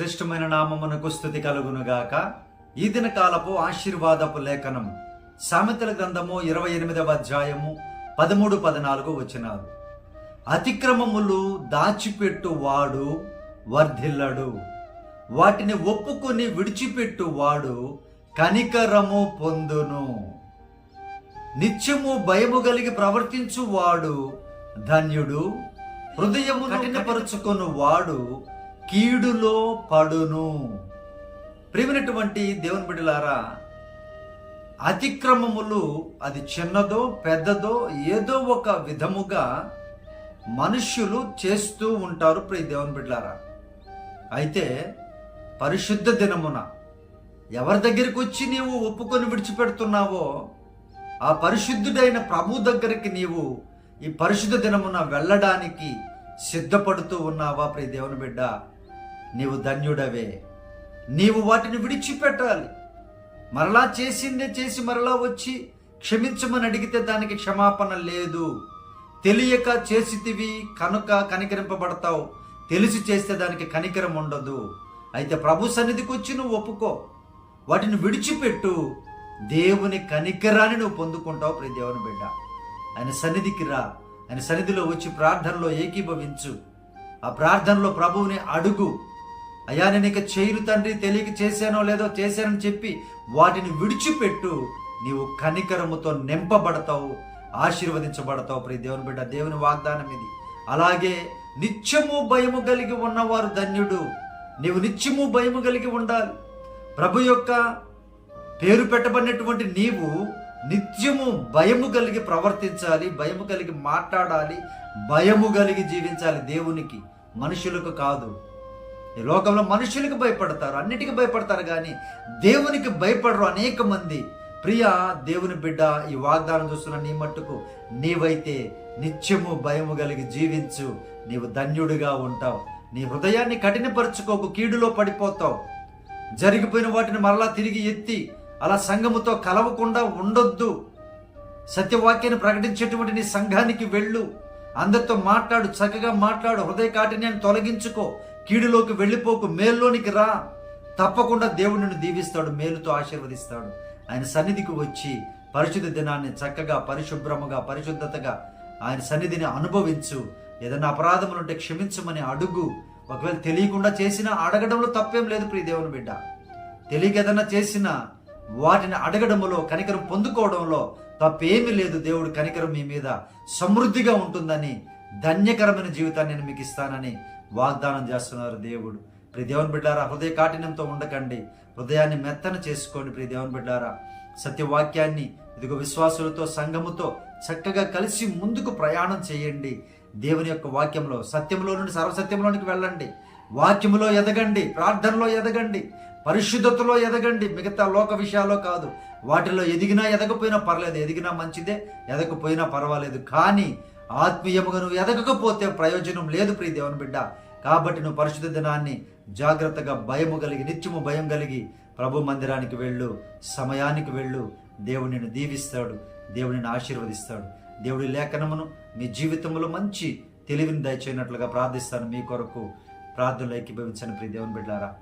శ్రేష్టమైన నామమునకు స్థుతి కలుగునుగాక. ఈ దిన కాలపు ఆశీర్వాదపు లేఖనం సామెతల గ్రంథము ఇరవై ఎనిమిదవ అధ్యాయము పదమూడు పద్నాలుగు వచ్చినారు అతిక్రమములు దాచిపెట్టు వాడు వర్ధిల్లడు. వాటిని ఒప్పుకొని విడిచిపెట్టు వాడు కనికరము పొందును. నిత్యము భయము కలిగి ప్రవర్తించు వాడు ధన్యుడు. హృదయము కఠినపరుచుకొను వాడు కీడులో పడును. ప్రేమినటువంటి దేవుని బిడ్డలారా అతిక్రమములు అది చిన్నదో పెద్దదో ఏదో ఒక విధముగా మనుష్యులు చేస్తూ ఉంటారు ప్రియ దేవుని బిడ్డలారా. అయితే పరిశుద్ధ దినమున ఎవరి దగ్గరికి వచ్చి నీవు ఒప్పుకొని విడిచిపెడుతున్నావో ఆ పరిశుద్ధుడైన ప్రభు దగ్గరికి నీవు ఈ పరిశుద్ధ దినమున వెళ్ళడానికి సిద్ధపడుతూ ఉన్నావా ప్రియ దేవుని బిడ్డ? నీవు ధన్యుడవే. నీవు వాటిని విడిచిపెట్టాలి. మరలా చేసిందే చేసి మరలా వచ్చి క్షమించమని అడిగితే దానికి క్షమాపణ లేదు. తెలియక చేసితివి కనుక కనికరింపబడతావు. తెలిసి చేస్తే దానికి కనికరం ఉండదు. అయితే ప్రభు సన్నిధికి వచ్చి నువ్వు ఒప్పుకో. వాటిని విడిచిపెట్టు. దేవుని కనికరాన్ని నువ్వు పొందుకుంటావు ప్రతి దేవుని బిడ్డ. ఆయన సన్నిధికి రా. ఆయన సన్నిధిలో వచ్చి ప్రార్థనలో ఏకీభవించు. ఆ ప్రార్థనలో ప్రభువుని అడుగు. అయ్యా నేను ఇక చేయరు తండ్రి తెలియక చేశానో లేదో చేశానని చెప్పి వాటిని విడిచిపెట్టు. నీవు కనికరముతో నింపబడతావు ఆశీర్వదించబడతావు ప్రియ దేవుని బిడ్డ దేవుని వాగ్దానం ఇది. అలాగే నిత్యము భయము కలిగి ఉన్నవారు ధన్యుడు. నీవు నిత్యము భయము కలిగి ఉండాలి. ప్రభు యొక్క పేరు పెట్టబడినటువంటి నీవు నిత్యము భయము కలిగి ప్రవర్తించాలి భయము కలిగి మాట్లాడాలి భయము కలిగి జీవించాలి దేవునికి మనుషులకు కాదు. ఈ లోకంలో మనుషులకు భయపడతారు అన్నిటికీ భయపడతారు కానీ దేవునికి భయపడరు అనేక మంది. ప్రియ దేవుని బిడ్డ ఈ వాగ్దానం చూస్తున్న నీ మట్టుకు నీవైతే నిత్యము భయము కలిగి జీవించు. నీవు ధన్యుడిగా ఉంటావు. నీ హృదయాన్ని కఠినపరుచుకోకు కీడులో పడిపోతావు. జరిగిపోయిన వాటిని మరలా తిరిగి ఎత్తి అలా సంఘముతో కలవకుండా ఉండొద్దు. సత్యవాక్యాన్ని ప్రకటించేటువంటి నీ సంఘానికి వెళ్ళు. అందరితో మాట్లాడు చక్కగా మాట్లాడు హృదయ కాఠిన్యాన్ని తొలగించుకో. కీడులోకి వెళ్ళిపోకు మేల్లోనికి రా. తప్పకుండా దేవుడు నిన్ను దీవిస్తాడు మేలుతో ఆశీర్వదిస్తాడు. ఆయన సన్నిధికి వచ్చి పరిశుద్ధ దినాన్ని చక్కగా పరిశుభ్రముగా పరిశుద్ధతగా ఆయన సన్నిధిని అనుభవించు. ఏదైనా అపరాధములు ఉంటే క్షమించమని అడుగు. ఒకవేళ తెలియకుండా చేసినా అడగడంలో తప్పేం లేదు ప్రియ దేవుని బిడ్డ. తెలియక ఏదైనా చేసినా వాటిని అడగడములో కనికరం పొందుకోవడంలో తప్పేమీ లేదు. దేవుడు కనికరం మీ మీద సమృద్ధిగా ఉంటుందని ధన్యకరమైన జీవితాన్ని నేను మీకు ఇస్తానని వాగ్దానం చేస్తున్నారు దేవుడు. ప్రియ దేవుని బిడ్డారా హృదయ కాఠిన్యంతో ఉండకండి. హృదయాన్ని మెత్తన చేసుకోండి ప్రియ దేవుని బిడ్డారా. సత్యవాక్యాన్ని ఇదిగో విశ్వాసులతో సంఘముతో చక్కగా కలిసి ముందుకు ప్రయాణం చేయండి. దేవుని యొక్క వాక్యంలో సత్యంలో నుండి సర్వసత్యంలోనికి వెళ్ళండి. వాక్యములో ఎదగండి ప్రార్థనలో ఎదగండి పరిశుద్ధతలో ఎదగండి. మిగతా లోక విషయాల్లో కాదు. వాటిలో ఎదిగినా ఎదగపోయినా పర్లేదు. ఎదిగినా మంచిదే ఎదగపోయినా పర్వాలేదు. కానీ ఆత్మీయముగా నువ్వు ఎదగకపోతే ప్రయోజనం లేదు ప్రియ దేవుని బిడ్డ. కాబట్టి నువ్వు పరిశుద్ధ దినాన్ని జాగ్రత్తగా భయము కలిగి నిత్యము భయం కలిగి ప్రభు మందిరానికి వెళ్ళు సమయానికి వెళ్ళు. దేవుడు నిన్ను దీవిస్తాడు దేవుడు నిన్ను ఆశీర్వదిస్తాడు. దేవుడి లేఖనమును మీ జీవితంలో మంచి తెలివిని దయచేయనట్లుగా ప్రార్థిస్తాను మీ కొరకు. ప్రార్థనలు ఏకీభవించని ప్రియ దేవుని బిడ్డారా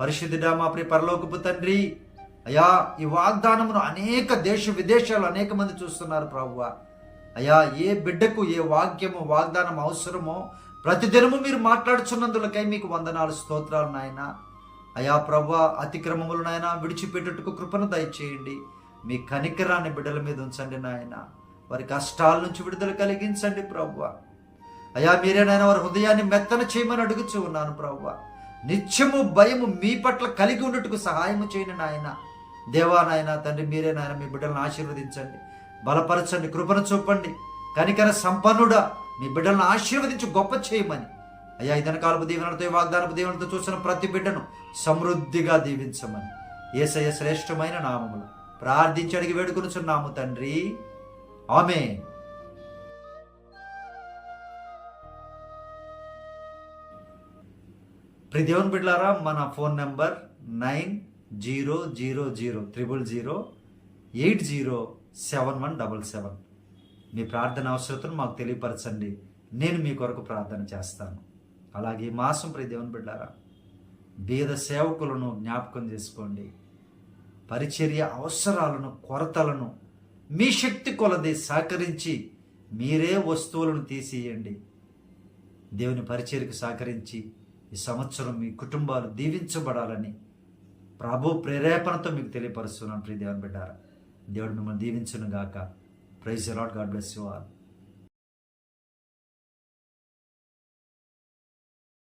పరిశుద్ధుడా మా ప్రియ పరలోకపు తండ్రి అయా ఈ వాగ్దానమును అనేక దేశ విదేశాలు అనేక మంది చూస్తున్నారు ప్రభువ. అయా ఏ బిడ్డకు ఏ వాక్యము వాగ్దానం అవసరమో ప్రతిదినము మీరు మాట్లాడుచున్నందులకై మీకు వందనాలు స్తోత్రాలు నాయన. అయా ప్రభు అతిక్రమములు నాయన విడిచిపెట్టుటకు కృపను దయచేయండి. మీ కనికరాన్ని బిడ్డల మీద ఉంచండి నాయన. వారి కష్టాల నుంచి విడుదల కలిగించండి ప్రభు అయా మీరేనైనా వారి హృదయాన్ని మెత్తన చేయమని అడుగుచూ ఉన్నాను ప్రభు నిత్యము భయము మీ పట్ల కలిగి ఉండటకు సహాయము చేయండి నాయన. దేవా నాయన తండ్రి మీరే నాయన మీ బిడ్డలను ఆశీర్వదించండి. బలపరచండి కృపను చూపండి. కనికర సంపన్నుడా మీ బిడ్డలను ఆశీర్వదించి గొప్ప చేయమని. అయ్యా ఇదనకాలపు దీవెనలతో వాగ్దానపు దీవెనలతో చూసిన ప్రతి బిడ్డను సమృద్ధిగా దీవించమని. ఏసయ్య శ్రేష్టమైన నామములు ప్రార్థించి అడిగి వేడుకొనుచున్నాము తండ్రి. ఆమె ప్రి దేవుని బిడ్డలారా మన phone number nine zero zero zero triple zero eight zero seven one double seven. మీ ప్రార్థన అవసరతను మాకు తెలియపరచండి. నేను మీ కొరకు ప్రార్థన చేస్తాను. అలాగే ఈ మాసం ప్రతి దేవుని బిడ్డారా బీద సేవకులను జ్ఞాపకం చేసుకోండి. పరిచర్య అవసరాలను కొరతలను మీ శక్తి కొలది సహకరించి మీరే వస్తువులను తీసేయండి. దేవుని పరిచర్యకు సహకరించి ఈ సంవత్సరం మీ కుటుంబాలు దీవించబడాలని ప్రభు ప్రేరేపణతో మీకు తెలియపరుస్తున్నాను ప్రియ దేవుని బిడ్డారా. దేవుడు మిమ్మల్ని దీవించును గాక praise Lord God bless you all